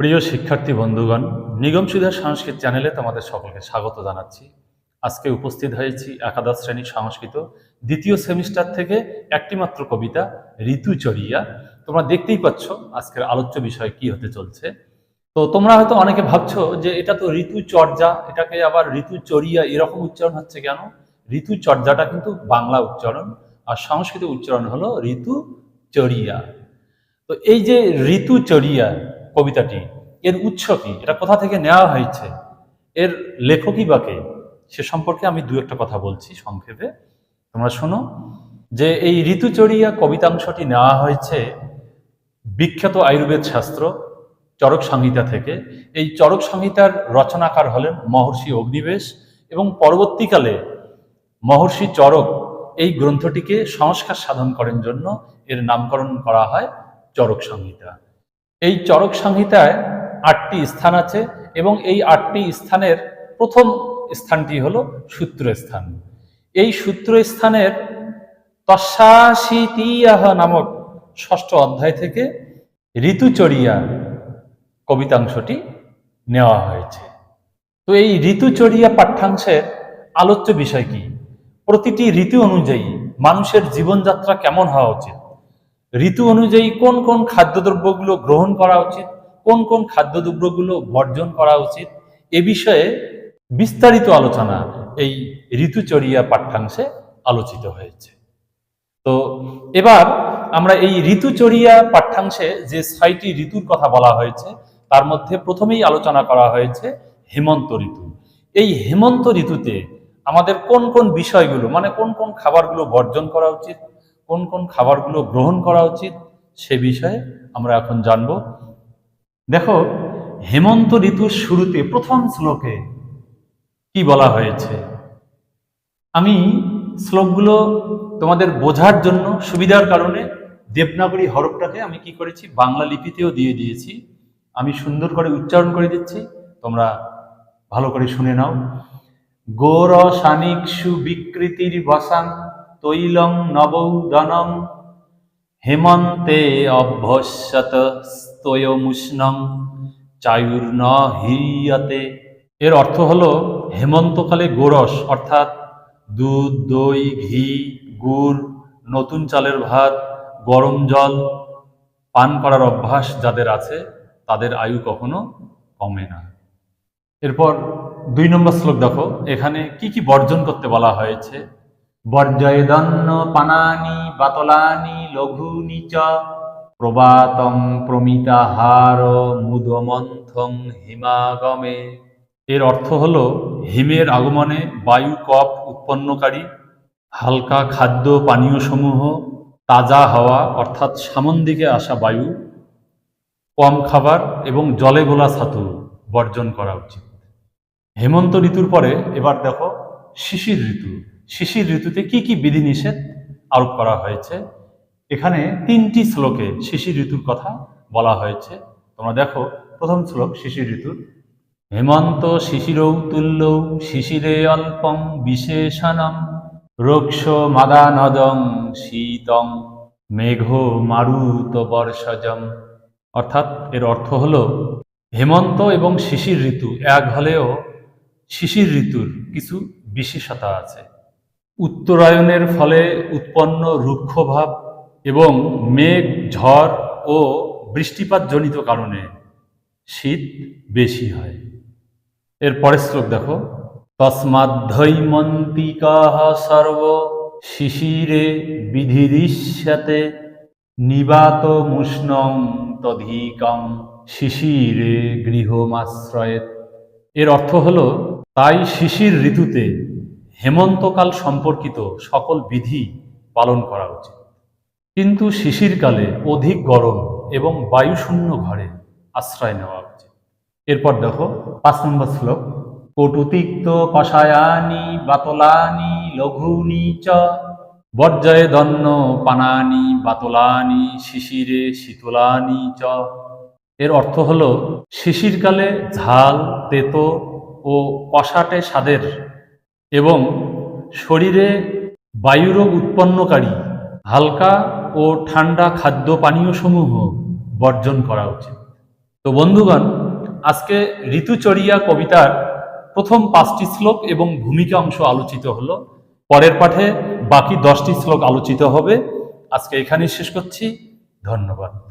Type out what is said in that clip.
প্রিয় শিক্ষার্থী বন্ধুগণ, নিগম সুধার সংস্কৃত চ্যানেলে তোমাদের সকলকে স্বাগত জানাচ্ছি। আজকে উপস্থিত হয়েছি একাদশ শ্রেণির সংস্কৃত দ্বিতীয় সেমিস্টার থেকে একটি মাত্র কবিতা ঋতুচরিয়া তোমরা দেখতেই পাচ্ছ আজকের আলোচ্য বিষয় কি হতে চলছে। তো তোমরা হয়তো অনেকে ভাবছ যে এটা তো ঋতুচর্যা, এটাকে আবার ঋতুচরিয়া এরকম উচ্চারণ হচ্ছে কেন? ঋতুচর্যাটা কিন্তু বাংলা উচ্চারণ আর সংস্কৃত উচ্চারণ হলো ঋতুচরিয়া। তো এই যে ঋতুচরিয়া কবিতাটি, এর উৎস কি এটা কোথা থেকে নেওয়া হয়েছে, এর লেখকই বা কে, সে সম্পর্কে আমি দু একটা কথা বলছি সংক্ষেপে। তোমরা শোনো, যে এই ঋতুচরিয়া কবিতাংশটি নেওয়া হয়েছে বিখ্যাত আয়ুর্বেদ শাস্ত্র চরক সংহিতা থেকে। এই চরক সংহিতার রচনাকার হলেন মহর্ষি অগ্নিবেশ এবং পরবর্তীকালে মহর্ষি চরক এই গ্রন্থটিকে সংস্কার সাধন করেন জন্য এর নামকরণ করা হয় চরক সংহিতা। এই চরক সংহিতায় আটটি স্থান আছে এবং এই আটটি স্থানের প্রথম স্থানটি হলো সূত্র স্থান এই সূত্র স্থানের তস্যাশিতীয়াহ নামক ষষ্ঠ অধ্যায় থেকে ঋতুচরিয়া কবিতাংশটি নেওয়া হয়েছে। তো এই ঋতুচরিয়া পাঠ্যাংশের আলোচ্য বিষয় কি? প্রতিটি ঋতু অনুযায়ী মানুষের জীবনযাত্রা কেমন হওয়া উচিত? ঋতু অনুযায়ী কোন কোন খাদ্যদ্রব্যগুলো গ্রহণ করা উচিত, কোন কোন খাদ্যদ্রব্যগুলো বর্জন করা উচিত, এ বিষয়ে বিস্তারিত আলোচনা এই ঋতুচরিয়া পাঠ্যাংশে আলোচিত হয়েছে। তো এবার আমরা এই ঋতুচরিয়া পাঠ্যাংশে যে ছয়টি ঋতুর কথা বলা হয়েছে, তার মধ্যে প্রথমেই আলোচনা করা হয়েছে হেমন্ত ঋতু। এই হেমন্ত ঋতুতে আমাদের কোন কোন বিষয়গুলো মানে কোন কোন খাবারগুলো বর্জন করা উচিত কোন কোন খাবারগুলো গ্রহণ করা উচিত সে বিষয়ে আমরা এখন জানব। দেখো, হেমন্ত ঋতুর শুরুতে প্রথম শ্লোকে কি বলা হয়েছে? আমি শ্লোকগুলো তোমাদের বোঝার জন্য, সুবিধার কারণে দেবনাগরী হরফটাকে আমি কি করেছি, বাংলা লিপিতেও দিয়ে দিয়েছি। আমি সুন্দর করে উচ্চারণ করে দিচ্ছি, তোমরা ভালো করে শুনে নাও। গৌর সানিকসু বিকৃতির বসান তৈলং নবৌদনম হেমন্তে অভ্যস্যত স্তয়মুষ্ণং চায়ুর্ন হিয়তে। এর অর্থ হলো হেমন্তকালে গোরস, অর্থাৎ দুধ, দই, ঘি, গুড়, নতুন চালের ভাত, গরম জল পান করার অভ্যাস যাদের আছে, তাদের আয়ু কখনো কমে না। এরপর দুই নম্বর শ্লোক দেখো। এখানে কি কি বর্জন করতে বলা হয়েছে? বর্জয়দন্ন পানানি, বাতলানি, লঘুনি চ প্রবাতং প্রমিতাহার মুদমন্থং হিমাগমে। এর অর্থ হল, হিমের আগমনে বায়ু কপ উৎপন্নকারী, হালকা খাদ্য পানীয় সমূহ, তাজা হাওয়া, অর্থাৎ সামন দিকে আসা বায়ু, কম খাবার এবং জলে গোলা ছাতু বর্জন করা উচিত। হেমন্ত ঋতুর পরে, এবার দেখো, শিশির ঋতু। শিশির ঋতুতে কি কি বিধিনিষেধ আরোপ করা হয়েছে? এখানে তিনটি শ্লোকে শিশির ঋতুর কথা বলা হয়েছে। তোমরা দেখো, প্রথম শ্লোক, শিশির ঋতুর। হেমন্ত শিশিরৌ তুল্যৌ শিশিরে অল্পং বিশেষণম রোক্ষ মাদানদং শীতং মেঘ মারুত বর্ষজম। অর্থাৎ এর অর্থ হল, হেমন্ত এবং শিশির ঋতু এক হলেও শিশির ঋতুর কিছু বিশেষতা আছে। উত্তরায়ণের ফলে উৎপন্ন রুক্ষভাব এবং মেঘ, ঝড় ও বৃষ্টিপাতজনিত কারণে শীত বেশি হয়। এর পরের শ্লোক দেখো। তস্মাদ্ধৈমন্তিকা সর্ব শিশিরে বিধিরিষ্যতে নিবাত মুষ্ণং তধিকং শিশিরে গৃহমাশ্রয়েত এর অর্থ হল, তাই শিশির ঋতুতে হেমন্তকাল সম্পর্কিত সকল বিধি পালন করা উচিত। কিন্তু শিশিরকালে অধিক গরম এবং বায়ুশূন্য ঘরে আশ্রয় নেওয়া উচিত। এরপর দেখো, পাঁচ নম্বর শ্লোক, কটুতিক্ত কষায়ানি, বাতলানি, লঘুনি চ। বর্জয়ে দন্ন, পানানি, বাতলানি, শিশিরে শীতলানি চ। এর অর্থ হলো, শিশিরকালে ঝাল, তেতো ও কষাটে স্বাদের এবং শরীরে বায়ুরোগ উৎপন্নকারী হালকা ও ঠান্ডা খাদ্য পানীয় সমূহ বর্জন করা উচিত। তো বন্ধুগণ, আজকে ঋতুচরিয়া কবিতার প্রথম পাঁচটি শ্লোক এবং ভূমিকা অংশ আলোচিত হলো। পরের পাঠে বাকি দশটি শ্লোক আলোচিত হবে। আজকে এখানেই শেষ করছি। ধন্যবাদ।